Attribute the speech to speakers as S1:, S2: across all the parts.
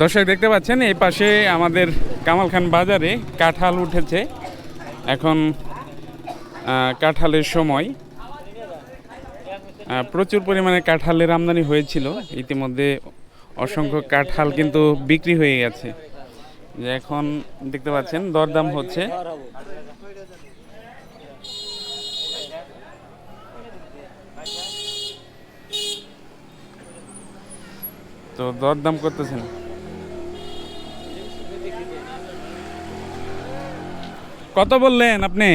S1: দর্শক দেখতে পাচ্ছেন, এই পাশে আমাদের কামাল খান বাজারে কাঁঠাল উঠেছে। এখন কাঁঠালের সময়। প্রচুর পরিমাণে কাঁঠালের আমদানি হয়েছিল। ইতিমধ্যে অসংখ্য কাঁঠাল কিন্তু বিক্রি হয়ে গেছে। যে এখন দেখতে পাচ্ছেন, দরদাম হচ্ছে। তো দরদাম করতেছেন। কত বললেন আপনি?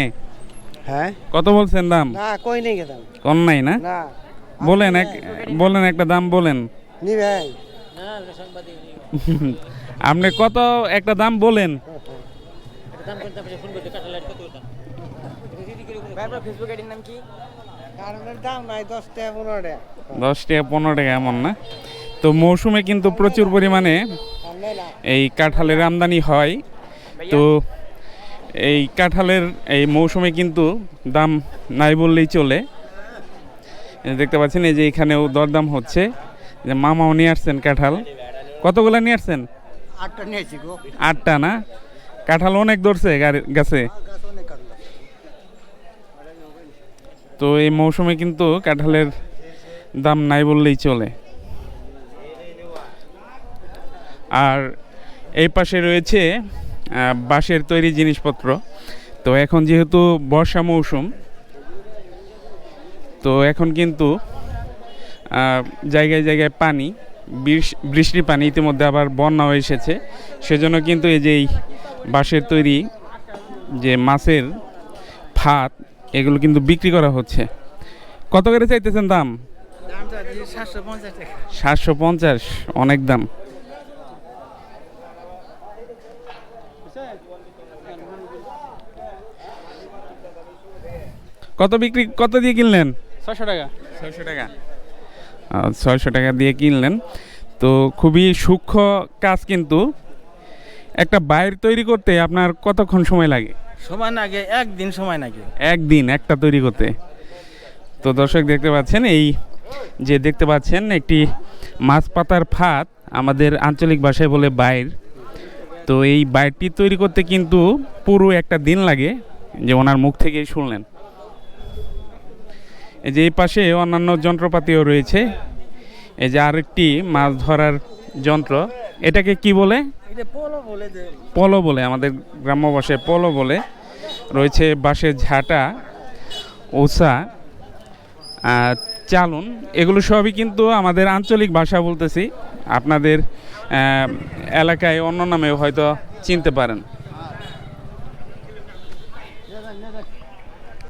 S2: হ্যাঁ?
S1: কত বলছেন দাম?
S2: না কই নেই গেতাম
S1: কম নাই না?
S2: না।
S1: বলেন এক বলেন একটা দাম বলেন।
S2: নি ভাই
S1: আপনি কত একটা দাম বলেন?
S2: কারণের দাম নাই দশ টাকা পনেরো টাকা।
S1: এমন না? তো মৌসুমে কিন্তু প্রচুর পরিমাণে এই কাঁঠালের আমদানি হয়। তো এই কাঁঠালের এই মৌসুমে কিন্তু দাম নাই বললেই চলে। দেখতে পাচ্ছেন এই যে এখানেও দরদাম হচ্ছে। যে মামাও নিয়ে আসছেন কাঁঠাল। কতগুলো নিয়ে আসছেন?
S2: আটটা নিয়েছি গো।
S1: আটটা না? কাঁঠাল অনেক ধরছে গাছে।
S2: কাটলো
S1: তো এই মৌসুমে কিন্তু কাঁঠালের দাম নাই বললেই চলে। আর এই পাশে রয়েছে বাঁশের তৈরি জিনিসপত্র। তো এখন যেহেতু বর্ষা মৌসুম তো এখন কিন্তু জায়গায় জায়গায় পানি বৃষ- বৃষ্টির পানি ইতিমধ্যে আবার বন্যাও এসেছে। সেজন্য কিন্তু এই যে এই বাঁশের তৈরি যে মাছের ফাত এগুলো কিন্তু বিক্রি করা হচ্ছে। কত করে চাইতেছেন দাম?
S2: সাতশো পঞ্চাশ
S1: অনেক দাম। কত বিক্রি কত দিয়ে কিনলেন?
S3: ছশো টাকা।
S1: ছয়শো টাকা। ছয়শো টাকা দিয়ে কিনলেন। তো খুবই সূক্ষ্ম কাজ কিন্তু। একটা বাইর তৈরি করতে আপনার কতক্ষণ সময় লাগে?
S3: সময় লাগে একদিন সময় লাগে।
S1: একদিন একটা তৈরি করতে। তো দর্শক দেখতে পাচ্ছেন এই যে দেখতে পাচ্ছেন একটি মাছ পাতার ফাত আমাদের আঞ্চলিক ভাষায় বলে বাইর। তো এই বাইরটি তৈরি করতে কিন্তু পুরো একটা দিন লাগে যে ওনার মুখ থেকেই শুনলেন। এই যে এই পাশে অন্যান্য যন্ত্রপাতিও রয়েছে। এই যে আরেকটি মাছ ধরার যন্ত্র এটাকে কি বলে?
S3: পলো বলে
S1: আমাদের গ্রাম্য ভাষায় পলো বলে। রয়েছে বাঁশের ঝাঁটা ওসা আর চালুন, এগুলো সবই কিন্তু আমাদের আঞ্চলিক ভাষা বলতেছি। আপনাদের এলাকায় অন্য নামে হয়তো চিনতে পারেন।